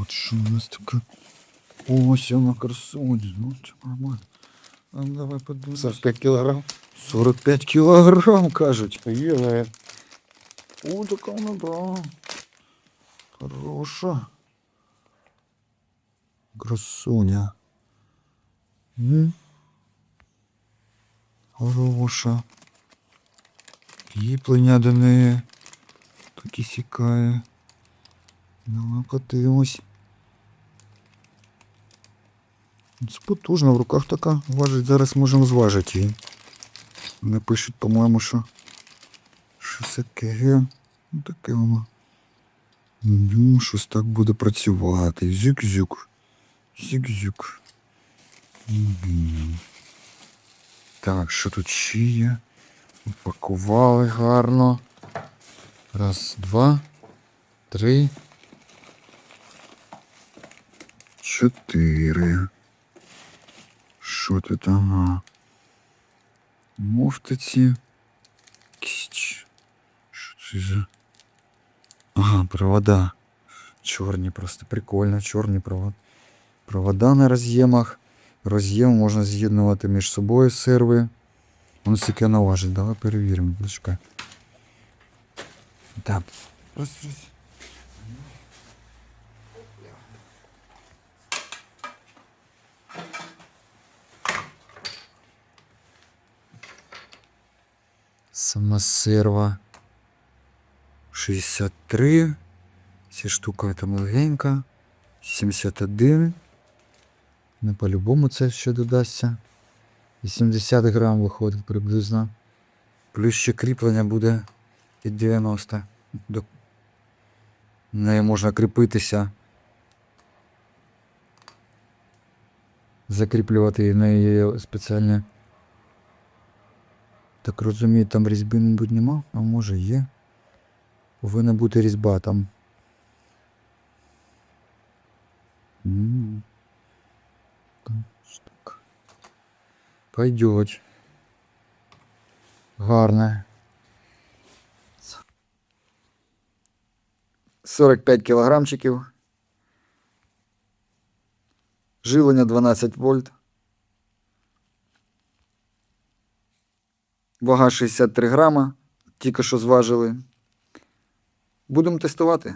от що у нас таке? Ось вона красуня. Ну, це нормально. А ну, давай подивимось. 45 кілограм. 45 кілограм, кажуть. Є, навіть. О, така вона, да. Хороша. Красуня. М? Хороша. Кріплення до неї. Такі сікає. Давай подивимось. Це потужна в руках така. Важить. Зараз можемо зважити її. Вони пишуть, по-моєму, що що це таке? Ну таке воно. Ну, щось так буде працювати. Зюк-зюк. Зюк-зюк. Так, що тут ще є? Упакували гарно. Раз, два, три. Чотири. Що тут? Ага. Муфтиці. Кість. Що це за. Ага, провода. Чорні просто. Прикольно, чорні провода. Провода на роз'ємах. Роз'єм можна з'єднувати між собою серви. Воно скільки воно важить. Давай перевіримо. Так. Раз, раз. Сама серва 63. Ця штука там легенька. 71. Не по-любому це ще додасться. 80 грам виходить приблизно. Плюс ще кріплення буде під 90. До неї можна кріпитися. Закріплювати і в неї є спеціальне. Так розумію, там різьби, мабуть, нема, а може є. Повинна бути різьба там. Пойдет. Гарне. 45 кілограмчиків. Живлення 12 вольт. Вага 63 грама. Тільки що зважили. Будемо тестувати.